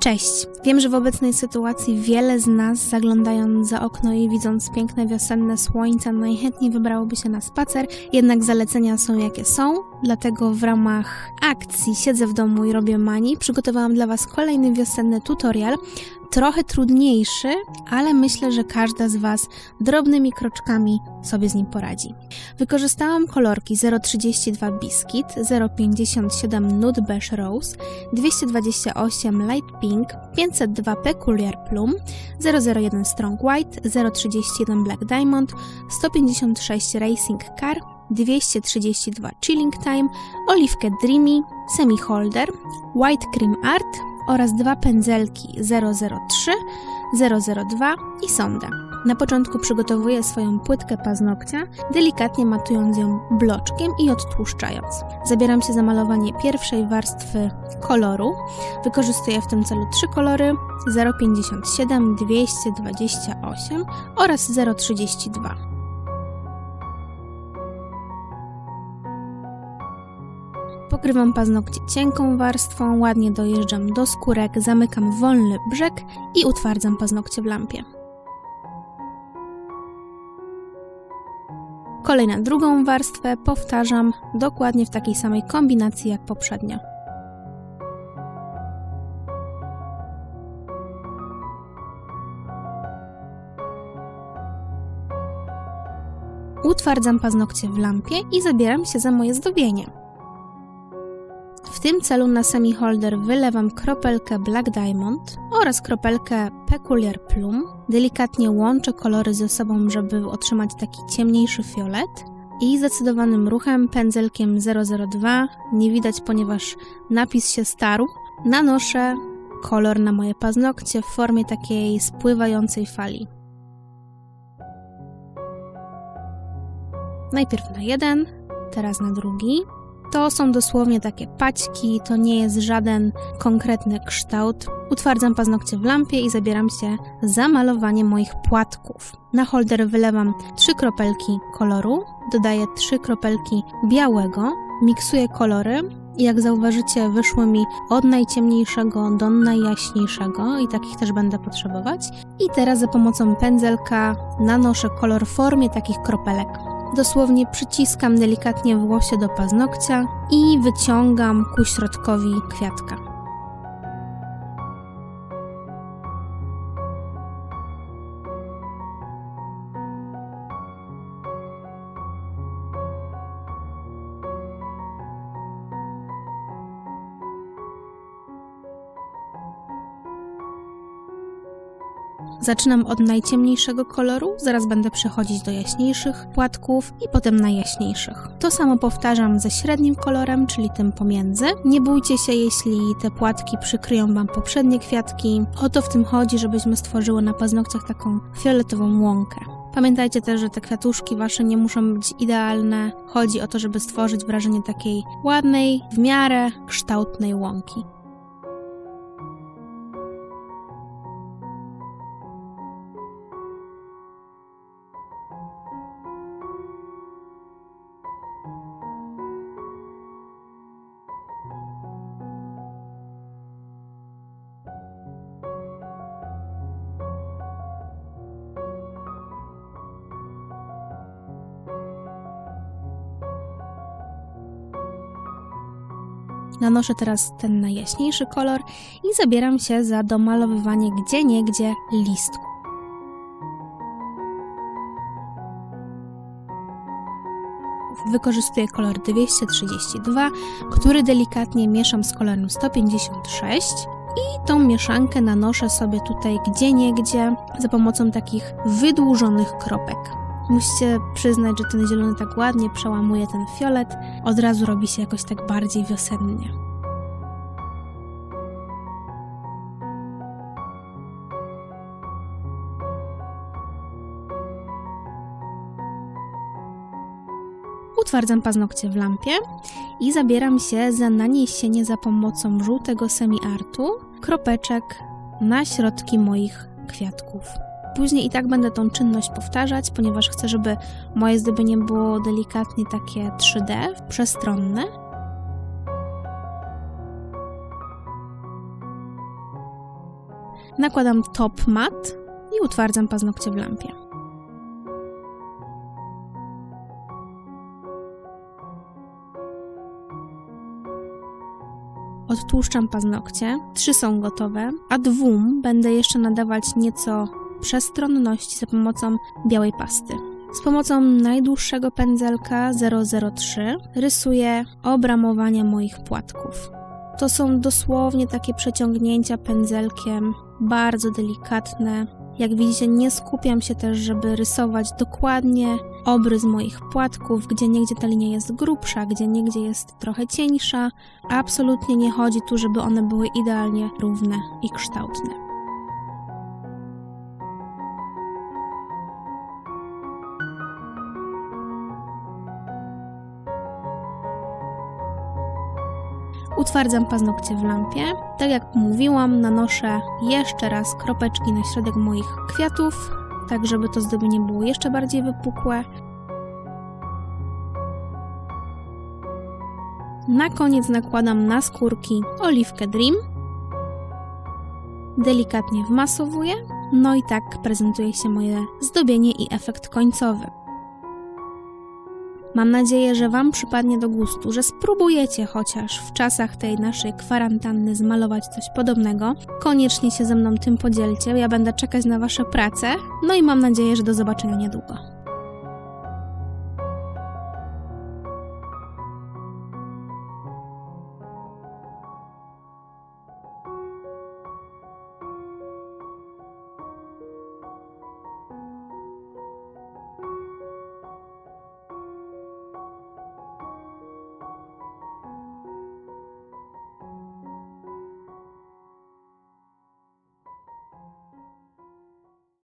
Cześć! Wiem, że w obecnej sytuacji wiele z nas, zaglądając za okno i widząc piękne wiosenne słońce, najchętniej wybrałoby się na spacer, jednak zalecenia są jakie są, dlatego w ramach akcji Siedzę w domu i robię mani przygotowałam dla Was kolejny wiosenny tutorial, trochę trudniejszy, ale myślę, że każda z Was drobnymi kroczkami sobie z nim poradzi. Wykorzystałam kolorki 032 Biscuit, 057 Nude Beige Rose, 228 Light Pink, 502 Peculiar Plum, 001 Strong White, 031 Black Diamond, 156 Racing Car, 232 Chilling Time, oliwkę Dreamy, Semi Holder, White Cream Art oraz dwa pędzelki 003, 002 i sondę. Na początku przygotowuję swoją płytkę paznokcia, delikatnie matując ją bloczkiem i odtłuszczając. Zabieram się za malowanie pierwszej warstwy koloru. Wykorzystuję w tym celu trzy kolory 057, 228 oraz 032. Pokrywam paznokcie cienką warstwą, ładnie dojeżdżam do skórek, zamykam wolny brzeg i utwardzam paznokcie w lampie. Kolejna drugą warstwę powtarzam dokładnie w takiej samej kombinacji jak poprzednio. Utwardzam paznokcie w lampie i zabieram się za moje zdobienie. W tym celu na semi-holder wylewam kropelkę Black Diamond oraz kropelkę Peculiar Plum. Delikatnie łączę kolory ze sobą, żeby otrzymać taki ciemniejszy fiolet. I zdecydowanym ruchem, pędzelkiem 002, nie widać ponieważ napis się starł, nanoszę kolor na moje paznokcie w formie takiej spływającej fali. Najpierw na jeden, teraz na drugi. To są dosłownie takie paćki, to nie jest żaden konkretny kształt. Utwardzam paznokcie w lampie i zabieram się za malowanie moich płatków. Na holder wylewam trzy kropelki koloru, dodaję trzy kropelki białego, miksuję kolory jak zauważycie wyszły mi od najciemniejszego do najjaśniejszego i takich też będę potrzebować. I teraz za pomocą pędzelka nanoszę kolor w formie takich kropelek. Dosłownie przyciskam delikatnie włosie do paznokcia i wyciągam ku środkowi kwiatka. Zaczynam od najciemniejszego koloru, zaraz będę przechodzić do jaśniejszych płatków i potem najjaśniejszych. To samo powtarzam ze średnim kolorem, czyli tym pomiędzy. Nie bójcie się, jeśli te płatki przykryją Wam poprzednie kwiatki. O to w tym chodzi, żebyśmy stworzyły na paznokciach taką fioletową łąkę. Pamiętajcie też, że te kwiatuszki wasze nie muszą być idealne. Chodzi o to, żeby stworzyć wrażenie takiej ładnej, w miarę kształtnej łąki. Nanoszę teraz ten najjaśniejszy kolor i zabieram się za domalowywanie gdzie niegdzie listku. Wykorzystuję kolor 232, który delikatnie mieszam z kolorem 156 i tą mieszankę nanoszę sobie tutaj gdzie niegdzie za pomocą takich wydłużonych kropek. Musicie przyznać, że ten zielony tak ładnie przełamuje ten fiolet, od razu robi się jakoś tak bardziej wiosennie. Utwardzam paznokcie w lampie i zabieram się za naniesienie za pomocą żółtego semi-artu kropeczek na środki moich kwiatków. Później i tak będę tą czynność powtarzać, ponieważ chcę, żeby moje zdobienie było delikatnie takie 3D, przestronne. Nakładam top mat i utwardzam paznokcie w lampie. Odtłuszczam paznokcie, trzy są gotowe, a dwóm będę jeszcze nadawać nieco przestronności za pomocą białej pasty. Z pomocą najdłuższego pędzelka 003 rysuję obramowania moich płatków. To są dosłownie takie przeciągnięcia pędzelkiem, bardzo delikatne. Jak widzicie, nie skupiam się też, żeby rysować dokładnie obrys moich płatków, gdzie niegdzie ta linia jest grubsza, gdzie niegdzie jest trochę cieńsza. Absolutnie nie chodzi tu, żeby one były idealnie równe i kształtne. Utwardzam paznokcie w lampie. Tak jak mówiłam, nanoszę jeszcze raz kropeczki na środek moich kwiatów, tak żeby to zdobienie było jeszcze bardziej wypukłe. Na koniec nakładam na skórki oliwkę Dream. Delikatnie wmasowuję. No i tak prezentuje się moje zdobienie i efekt końcowy. Mam nadzieję, że Wam przypadnie do gustu, że spróbujecie chociaż w czasach tej naszej kwarantanny zmalować coś podobnego. Koniecznie się ze mną tym podzielcie, ja będę czekać na Wasze prace, no i mam nadzieję, że do zobaczenia niedługo.